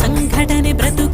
సంఘటన బ్రతు